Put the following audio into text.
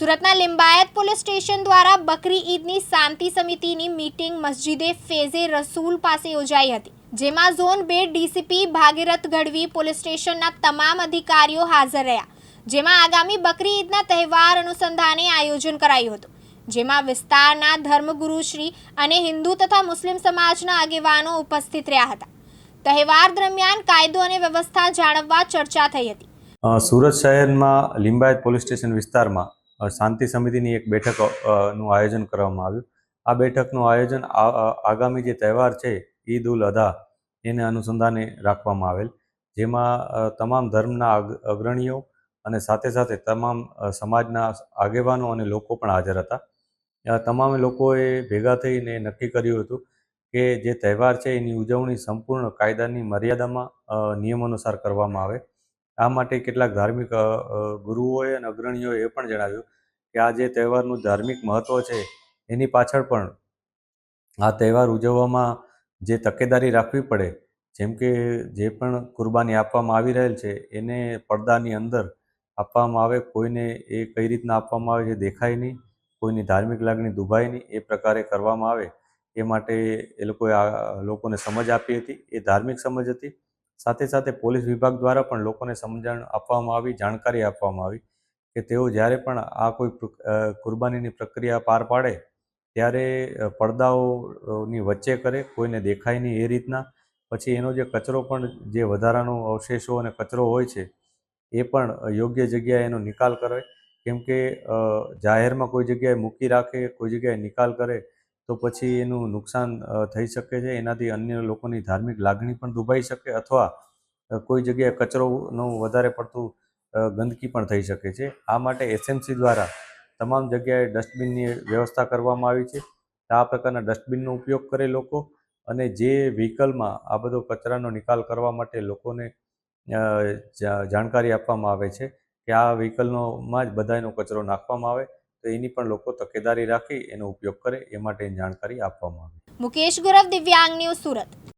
સુરતના Limbayat police station દ્વારા બકરી ઈદની શાંતિ સમિતિની મીટિંગ મસ્જિદે ફેઝે રસૂલ પાસે યોજાઈ હતી, જેમાં ઝોન બે ડીસીપી ભાગીરથ ગઢવી પોલીસ સ્ટેશનના તમામ અધિકારીઓ હાજર રહ્યા, જેમાં આગામી બકરી ઈદના તહેવાર અનુસંધાને આયોજન કરાયું હતું, જેમાં વિસ્તારના ધર્મગુરુ શ્રી અને હિન્દુ તથા મુસ્લિમ સમાજના આગેવાનો ઉપસ્થિત રહ્યા હતા. તહેવાર દરમિયાન કાયદો અને વ્યવસ્થા જાળવવા ચર્ચા થઈ હતી. સુરત શહેરમાં લિંબાયત પોલીસ સ્ટેશન વિસ્તારમાં શાંતિ સમિતિની એક બેઠકનું આયોજન કરવામાં આવ્યું. આ બેઠકનું આયોજન આગામી જે તહેવાર છે, ઈદ ઉલ અધા, એને અનુસંધાને રાખવામાં આવેલ. જેમાં તમામ ધર્મના અગ્રણીઓ અને સાથે સાથે તમામ સમાજના આગેવાનો અને લોકો પણ હાજર હતા. તમામ લોકોએ ભેગા થઈને નક્કી કર્યું હતું કે જે તહેવાર છે, એની ઉજવણી સંપૂર્ણ કાયદાની મર્યાદામાં નિયમ અનુસાર કરવામાં આવે. આ માટે કેટલાક ધાર્મિક ગુરુઓએ અને અગ્રણીઓએ એ પણ જણાવ્યું કે આ જે તહેવારનું ધાર્મિક મહત્ત્વ છે, એની પાછળ પણ આ તહેવાર ઉજવવામાં જે તકેદારી રાખવી પડે, જેમ કે જે પણ કુરબાની આપવામાં આવી રહેલ છે, એને પડદાની અંદર આપવામાં આવે, કોઈને એ કઈ રીતના આપવામાં આવે છે દેખાય નહીં, કોઈની ધાર્મિક લાગણી દુભાય નહીં, એ પ્રકારે કરવામાં આવે. એ માટે એ લોકોએ આ, લોકોને સમજ આપી હતી, એ ધાર્મિક સમજ હતી. સાથે સાથે પોલીસ વિભાગ દ્વારા પણ લોકોને સમજણ આપવામાં આવી, જાણકારી આપવામાં આવી કે તેઓ જ્યારે પણ આ કોઈ કુરબાનીની પ્રક્રિયા પાર પાડે ત્યારે પડદાઓની વચ્ચે કરે, કોઈને દેખાય નહીં એ રીતના. પછી એનો જે કચરો પણ જે વધારાનો અવશેષો અને કચરો હોય છે એ પણ યોગ્ય જગ્યાએ એનો નિકાલ કરે. કેમ કે જાહેરમાં કોઈ જગ્યાએ મૂકી રાખે, કોઈ જગ્યાએ નિકાલ કરે તો પછી એનું નુકસાન થઈ શકે છે. એનાથી અન્ય લોકોની ધાર્મિક લાગણી પણ દુભાઈ શકે અથવા કોઈ જગ્યાએ કચરોનું વધારે પડતું ગંદકી પણ થઈ શકે છે. આ માટે એસએમસી દ્વારા તમામ જગ્યાએ ડસ્ટબિનની વ્યવસ્થા કરવામાં આવી છે. આ પ્રકારના ડસ્ટબિનનો ઉપયોગ કરે લોકો અને જે વ્હીકલમાં આ બધો કચરાનો નિકાલ કરવા માટે લોકોને જાણકારી આપવામાં આવે છે કે આ વ્હીકલનોમાં જ બધાનો કચરો નાખવામાં આવે. તો એની પણ લોકો તકેદારી રાખી, એનો ઉપયોગ કરે, એ માટેની જાણકારી આપવામાં આવે. મુકેશ ગુરવ, દિવ્યાંગ ન્યૂઝ સુરત.